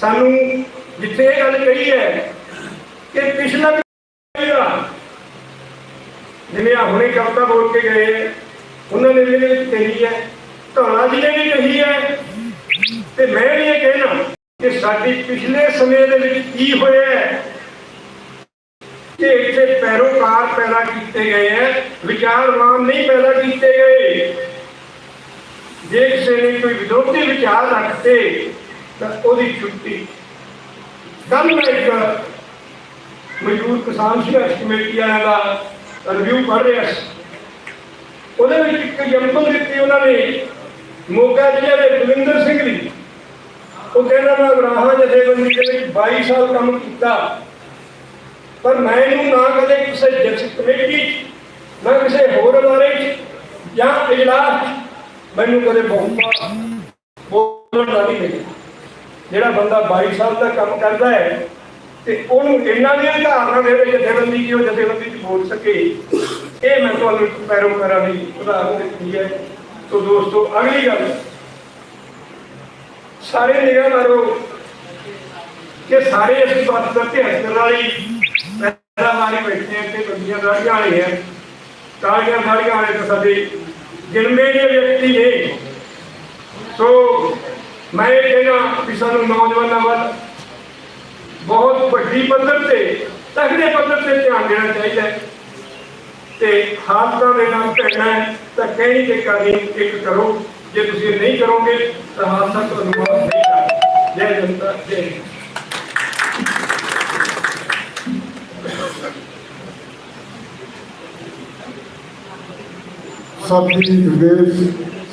ਸਾਨੂੰ ਜਿੱਥੇ ਇਹ ਗੱਲ ਕਹੀ ਹੈ ਕਿ ਪਿਛਲਾ ਜਿਵੇਂ ਆ ਹੁਣੇ ਕਵਿਤਾ ਬੋਲ ਕੇ ਗਏ, ਉਹਨਾਂ ਨੇ ਵੀ ਕਹੀ ਹੈ, ਧੌਲਾ ਜੀ ਨੇ ਵੀ ਕਹੀ ਹੈ। ਤੇ ਮੈਂ ਵੀ ਇਹ ਕਹਿਣਾ ਕਿ ਸਾਡੀ ਪਿਛਲੇ ਸਮੇਂ ਦੇ ਵਿੱਚ ਕੀ ਹੋਇਆ ਹੈ ਕਿ ਇੱਥੇ ਪੈਰੋਕਾਰ ਪੈਦਾ ਕੀਤੇ ਗਏ ਹੈ ਵਿਚਾਰਵਾਨ ਨਹੀਂ ਪੈਦਾ ਕੀਤੇ ਗਏ। ਜੇ ਕਿਸੇ ਨੇ ਕੋਈ ਵਿਰੋਧੀ ਵਿਚਾਰ ਰੱਖਤੇ ਤਾਂ ਉਹਦੀ ਛੁੱਟੀ। ਕੱਲ ਮੈਂ ਇੱਕ ਮਜ਼ਦੂਰ ਕਿਸਾਨ ਸੰਘਰਸ਼ ਕਮੇਟੀ ਵਾਲਿਆਂ ਦਾ ਰਿਵਿਊ ਪੜ੍ਹ ਰਿਹਾ ਸੀ। ਉਹਦੇ ਵਿੱਚ ਇੱਕ ਐਗਜ਼ਾਮਪਲ ਦਿੱਤੀ ਉਹਨਾਂ ਨੇ ਮੋਗਾ ਜ਼ਿਲ੍ਹੇ ਦੇ ਬਲਿੰਦਰ ਸਿੰਘ ਦੀ। ਉਹ ਕਹਿੰਦਾ ਮੈਂ ਗਰਾਹਾਂ ਜਥੇਬੰਦੀ ਦੇ ਵਿੱਚ 22 ਸਾਲ ਕੰਮ ਕੀਤਾ। ਪਰ ਮੈਂ ਇਹਨੂੰ ਨਾ ਕਦੇ ਕਿਸੇ ਜਥ ਕਮੇਟੀ 'ਚ, ਨਾ ਕਿਸੇ ਹੋਰ ਅਦਾਰੇ ਜਾਂ ਇਜਲਾਸ ਮੈਨੂੰ ਕਦੇ ਬਹੁਤਾ ਬੋਲਣ ਦਾ ਨਹੀਂ ਮਿਲਿਆ। ਜਿਹੜਾ ਬੰਦਾ 22 ਸਾਲ ਦਾ ਕੰਮ ਕਰਦਾ ਹੈ ਤੇ ਉਹਨੂੰ ਇੰਨਾ ਵੀ ਧਾਰਨਾ ਦੇ ਵਿੱਚ ਜਥੇਬੰਦੀ ਕੀ ਉਹ ਜਥੇਬੰਦੀ 'ਚ ਬੋਲ ਸਕੇ। ਇਹ ਮੈਂ ਤੁਹਾਨੂੰ ਇੱਕ ਪੈਰੋਕਾਰਾਂ ਦੀ ਉਦਾਹਰਨ ਦਿੱਤੀ ਹੈ। ਸੋ ਦੋਸਤੋ, ਅਗਲੀ ਗੱਲ। ਸਾਰੇ ਨਿਗਾਹ ਮਾਰੋ ਕਿ ਸਾਰੇ ਅਸੀਂ ਬਾਤ ਕਰਦੇ ਹਾਂ ਕਰਨ ਵਾਲੀ ਪੈਦਾਵਾਰੀ ਬੈਠੇ ਤੇ ਬੰਦੀਆਂ ਦਾੜੀਆਂ ਵਾਲੇ ਹੈ ਕਾਲੀਆਂ ਦਾੜੀਆਂ ਵਾਲੇ ਤਾਂ ਸਾਡੇ ਗਿਣਵੇਂ ਦੇ ਵਿਅਕਤੀ ਨੇ। ਸੋ ਮੈਂ ਇਹ ਕਹਿਣਾ ਵੀ ਸਾਨੂੰ ਨੌਜਵਾਨਾਂ ਵੱਲ ਬਹੁਤ ਵੱਡੀ ਪੱਧਰ ਤੇ ਤਗੜੇ ਪੱਧਰ ਤੇ ਧਿਆਨ ਦੇਣਾ ਚਾਹੀਦਾ ਹੈ ਤੇ ਹਾਲਤਾਂ ਦੇ ਨਾਲ ਭੈਣਾ ਹੈ ਤਾਂ ਕਹਿਣੀ ਤੇ ਕਰਨੀ ਇੱਕ ਕਰੋ ਜੇ ਤੁਸੀਂ ਇਹ ਨਹੀਂ ਕਰੋਗੇ ਤਾਂ ਹਾਦਸਾ ਤੁਹਾਨੂੰ ਮਾਫ ਨਹੀਂ ਕਰਦਾ ਜੈ ਜਨਤਾ ਜੈ ਹਿੰਦ। ਸਾਥੀ ਗੁਰਦੇਵ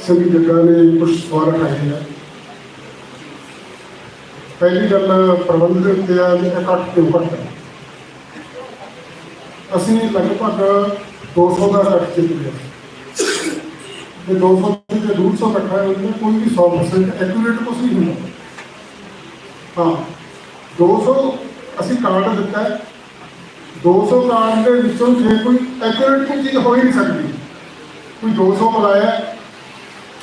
ਸਿੰਘ ਜੱਗਾ ਨੇ ਕੁਝ ਸਵਾਲ ਉਠਾਏ ਹੈ ਪਹਿਲੀ ਗੱਲ ਪ੍ਰਬੰਧ ਦੇ ਉੱਤੇ ਆ ਕਿ ਇਕੱਠ ਕਿਉਂ ਘਟਦਾ ਅਸੀਂ ਲਗਭਗ 200 ਦਾ ਇਕੱਠ ਜਿੱਤ ਲਿਆ। ਇਹ 200 ਤੇ 150 ਇਕੱਠਾ ਹੈ ਕੋਈ ਵੀ 100% ਐਕੂਰੇਟ ਕੁਛ ਨਹੀਂ ਹੁੰਦਾ। ਹਾਂ 200 ਅਸੀਂ ਕਾਰਡ ਦਿੱਤਾ ਹੈ। 200 ਕਾਰਡ ਦੇ ਵਿੱਚੋਂ ਜੇ ਕੋਈ ਐਕੂਰੇਟ ਕੋਈ ਚੀਜ਼ ਹੋ ਹੀ ਨਹੀਂ ਸਕਦੀ। ਕੋਈ 200 ਬੁਲਾਇਆ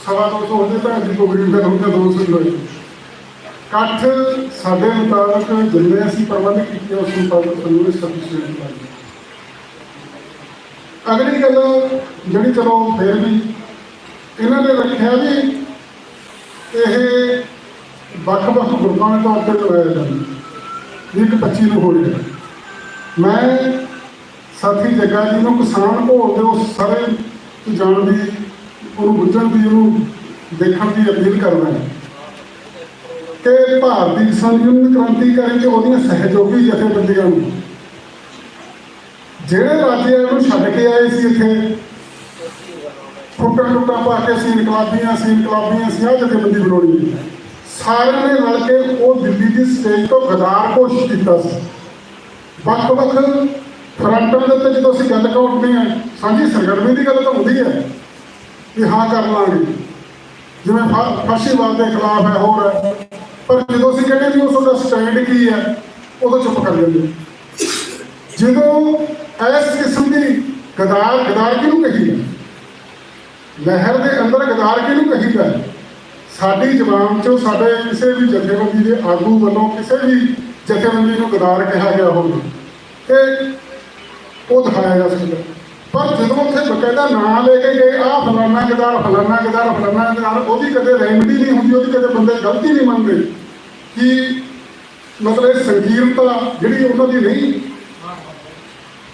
ਸਵਾ 200 ਹੁੰਦੇ ਤਾਂ ਅਸੀਂ ਕੋਈ ਗਰੀਬ ਦਾ ਹੁੰਦਾ 200 ਹੋਏ ਇਕੱਠ ਸਾਡੇ ਮੁਤਾਬਕ ਜਿੰਨੇ ਅਸੀਂ ਪ੍ਰਬੰਧ ਕੀਤੇ, ਉਸ ਮੁਤਾਬਕ ਸਾਨੂੰ ਇਸ ਸਫੀਸ਼ੀਐਂਟ ਲੱਗੀ ਅਗਲੀ ਗੱਲ, ਜਿਹੜੀ ਚਲੋ ਫਿਰ ਵੀ ਇਹਨਾਂ ਨੇ ਰੱਖਿਆ ਵੀ ਇਹ ਵੱਖ-ਵੱਖ ਗਰੁੱਪਾਂ ਦੇ ਤੌਰ ਤੇ ਚਲਾਇਆ ਜਾਂਦਾ ਇੱਕ 25 ਨੂੰ ਹੋ ਰਿਹਾ ਮੈਂ ਸਾਥੀ ਜੱਗਾ ਜੀ ਨੂੰ ਕਿਸਾਨ ਘੋਲ ਦੇ ਉਸ ਸਾਰੇ ਜਾਣ ਦੀ, ਉਹਨੂੰ ਬੁੱਝਣ ਦੀ, ਉਹਨੂੰ ਦੇਖਣ ਦੀ ਅਪੀਲ ਕਰਦਾ ਹੈ। ਕਿ ਭਾਰਤੀ ਕਿਸਾਨ ਯੂਨੀਅਨ ਕ੍ਰਾਂਤੀਕਾਰੀ ਤੇ ਉਹਦੀਆਂ ਸਹਿਯੋਗੀ ਜਥੇਬੰਦੀਆਂ ਨੂੰ। ਜਿਹੜੇ ਰਾਜਿਆਂ ਨੂੰ ਛੱਡ ਕੇ ਆਏ ਸੀ ਇੱਥੇ ਫੁੱਟਾ ਟੁੱਟਾ ਪਾ ਕੇ ਸੀ ਇਨਕਲਾਬੀਆਂ ਸੀ ਇਨਕਲਾਬੀਆਂ ਸੀ, ਆਹ ਜਥੇਬੰਦੀ ਬਣਾਉਣੀ ਸਾਰਿਆਂ ਨੇ ਰਲ ਕੇ ਉਹ ਦਿੱਲੀ ਦੀ ਸਟੇਜ ਤੋਂ ਗਦਾਰ ਕੋਸ਼ਿਸ਼ ਕੀਤਾ ਸੀ। ਵੱਖ-ਵੱਖ ਫਰੰਟਾਂ ਦੇ ਉੱਤੇ ਜਦੋਂ ਅਸੀਂ ਗੱਲ ਕਰਦੇ ਹਾਂ, ਸਾਂਝੀ ਸਰਗਰਮੀ ਦੀ ਗੱਲ ਤਾਂ ਹੁੰਦੀ ਹੈ ਕਿ ਹਾਂ ਕਰ ਲਾਂਗੇ। ਜਿਵੇਂ ਫਾ- ਫਾਸ਼ੀਵਾਦ ਦੇ ਖਿਲਾਫ ਹੈ, ਹੋਰ ਹੈ। ਪਰ ਜਦੋਂ ਅਸੀਂ ਕਹਿੰਦੇ ਵੀ ਉਸ ਦਾ ਸਟੈਂਡ ਕੀ ਹੈ, ਉਦੋਂ ਚੁੱਪ ਕਰ ਜਾਂਦੇ। ਜਦੋਂ ਇਸ ਕਿਸਮ ਦੀ ਗਦਾਰ ਗਦਾਰ ਕਿਹਨੂੰ ਕਹੀਦਾ ਲਹਿਰ ਦੇ ਅੰਦਰ ਗਦਾਰ ਕਿਹਨੂੰ ਕਹੀਦਾ ਸਾਡੀ ਜ਼ਬਾਨ ਚੋਂ ਸਾਡੇ ਕਿਸੇ ਵੀ ਜਥੇਬੰਦੀ ਦੇ ਆਗੂ ਵੱਲੋਂ ਕਿਸੇ ਵੀ ਜਥੇਬੰਦੀ ਨੂੰ ਗਦਾਰ ਕਿਹਾ ਗਿਆ ਹੋਵੇ ਤੇ ਉਹ ਦਿਖਾਇਆ ਜਾ ਸਕਦਾ। ਪਰ ਜਦੋਂ ਉੱਥੇ ਬਕਾਇਦਾ ਨਾਂ ਲੈ ਕੇ ਗਏ ਆ ਫਲਾਨਾ ਗਦਾਰ ਫਲਾਨਾ ਗਦਾਰ ਫਲਾਨਾ ਗਦਾਰ ਉਹਦੀ ਕਦੇ ਰੈਮਡੀ ਨਹੀਂ ਹੁੰਦੀ, ਉਹਦੀ ਕਦੇ ਬੰਦੇ ਗਲਤੀ ਨਹੀਂ ਮੰਨਦੇ। ਕਿ ਮਤਲਬ ਇਹ ਸੰਗੀਰਤਾ ਜਿਹੜੀ ਉਹਨਾਂ ਦੀ ਨਹੀਂ?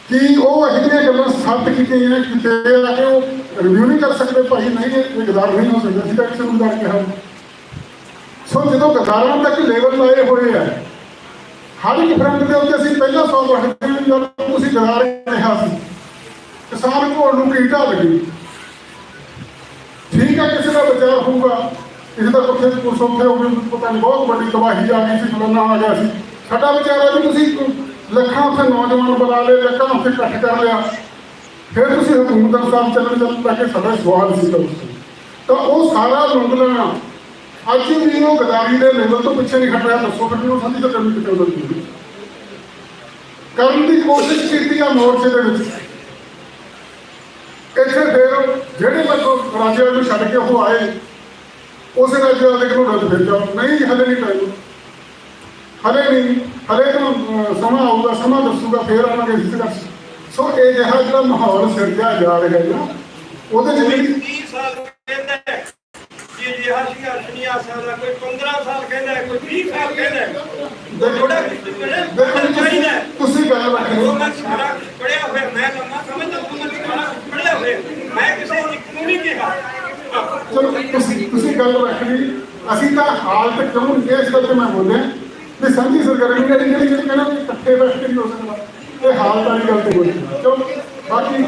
ਕਿ ਉਹ ਇਹੋ ਗੱਲਾਂ ਸੱਤ ਕੀਤੀਆਂ ਕਿ ਤੇ ਆ ਕੇ ਉਹ ਰਿਵਿਊ ਨਹੀਂ ਕਰ ਸਕਦੇ? ਭਾਈ ਨਹੀਂ, ਇਹ ਗਦਾਰ ਨਹੀਂ ਹੋ ਸਕਦਾ ਸੀ ਕਿਸੇ ਨੂੰ ਗਦਾਰ ਕਿਹਾ ਸੋ ਜਦੋਂ ਗਦਾਰਾਂ ਤੱਕ ਲੈਵਲ ਲਾਏ ਹੋਏ ਆ, ਹਰ ਇੱਕ ਫਰੰਟ ਦੇ ਉੱਤੇ ਅਸੀਂ ਪਹਿਲਾਂ ਸੌ ਰੱਖਦੇ ਹਾਂ ਜਦ ਤੁਸੀਂ ਗਦਾਰ ਕਿਹਾ ਸੀ। ਕਿਸਾਨ ਘੋੜ ਨੂੰ ਕੀਟਾ ਲੱਗੀ ਠੀਕ ਹੈ ਕਿਸੇ ਦਾ ਬਚਾਅ ਹੋਊਗਾ, ਕਿਸੇ ਦਾ ਕੁੱਥੇ ਕੁਛ ਉੱਥੇ ਹੋਵੇ ਪਤਾ ਨਹੀਂ ਬਹੁਤ ਵੱਡੀ ਤਬਾਹੀ ਆ ਗਈ ਸੀ, ਫਲਾਨਾ ਆ ਗਿਆ ਸੀ। ਸਾਡਾ ਵਿਚਾਰਾ ਵੀ ਤੁਸੀਂ ਲੱਖਾਂ ਉੱਥੇ ਨੌਜਵਾਨ ਬੁਲਾ ਲਏ, ਲੱਖਾਂ ਉੱਥੇ ਇਕੱਠ ਕਰ ਲਿਆ। ਫਿਰ ਤੁਸੀਂ ਹਕੂਮਤ ਦਾ ਚੱਲਣ ਚੱਲ ਤਾਂ ਕਿ ਸਾਡਾ ਸਵਾਲ ਸੀ ਤਾਂ ਉਹ ਸਾਰਾ ਮੰਗਣਾ ਅੱਜ ਵੀ ਉਹ ਗਦਾਰੀ ਦੇ ਲੈਵਲ ਤੋਂ ਪਿੱਛੇ ਨਹੀਂ ਹਟ ਰਿਹਾ, ਦੱਸੋ ਫਿਰ ਉਹ ਸਾਡੀ ਤਾਂ ਕਰਨੀ ਕਿਤੇ ਉਹਦੀ ਕਰਨ ਦੀ ਕੋਸ਼ਿਸ਼ ਕੀਤੀ ਆ ਮੋਰਚੇ ਦੇ ਵਿੱਚ ਇੱਥੇ ਫਿਰ ਜਿਹੜੇ ਰਾਜਿਆਂ ਨੂੰ ਛੱਡ ਕੇ ਉਹ ਆਏ। ਉਸੇ ਰਾਜਿਆਂ ਦੇ ਕੋਲ ਰੱਜ ਫਿਰ ਜਾਓ ਨਹੀਂ ਹਲੇ ਨਹੀਂ ਟਾਈਮ। ਹਲੇ ਨਹੀਂ। ਹਲੇ ਤੋਂ ਸਮਾਂ ਆਊਗਾ ਸਮਾਂ ਦੱਸੂਗਾ ਫੇਰ ਆਵਾਂਗੇ ਇਸ ਤਰ੍ਹਾਂ ਸੋ ਇਹ ਜਿਹਾ ਜਿਹੜਾ ਮਾਹੌਲ ਸਿਰਜਿਆ ਜਾ ਰਿਹਾ ਹੈ ਨਾ ਉਹਦੇ ਕੋਈ ਜਿਹੜੀ 30 ਸਾਲ ਕਹਿੰਦਾ ਹੈ। ਕਿ ਅਜਿਹਾ ਸੰਘਰਸ਼ ਨਹੀਂ ਆ ਸਕਦਾ। ਕੋਈ 15 ਸਾਲ ਕਹਿੰਦਾ ਕੋਈ 20 ਸਾਲ ਕਹਿੰਦਾ ਥੋੜਾ ਜੀ, ਹੈ। ਤੁਸੀਂ- ਗੱਲ ਉਹ ਮੈਂ ਸਾਰਾ ਪੜਿਆ ਹੋਇਆ। ਮੈਂ ਲੰਮਾ ਸਮਝਦਾ ਤੂੰ ਮੈਂ ਸਾਰਾ ਕੁਝ ਪੜਿਆ ਹੋਇਆ ਮੈਂ ਕਿਸੇ ਇੱਕ ਨੂੰ ਨਹੀਂ ਕਿਹਾ ਚਲੋ, ਤੁਸੀਂ ਤੁਸੀਂ ਗੱਲ ਰੱਖ ਲਈ। ਅਸੀਂ ਤਾਂ ਹਾਲਤ ਕਿਉਂ ਇਸ ਗੱਲ ਤੇ ਮੈਂ ਬੋਲਿਆ। ਤੇ ਸਾਂਝੀ ਸਰਗਰਮੀ ਨੇ ਜਿਹੜੀ ਜਿਹੜੀ ਕਹਿੰਦਾ ਵੀ ਇਕੱਠੇ ਬੈਠ ਕੇ ਨਹੀਂ ਹੋ ਸਕਦਾ। ਇਹ ਹਾਲਤ ਵਾਲੀ ਗੱਲ ਤੇ ਬੋਲੀ ਚਲੋ, ਬਾਕੀ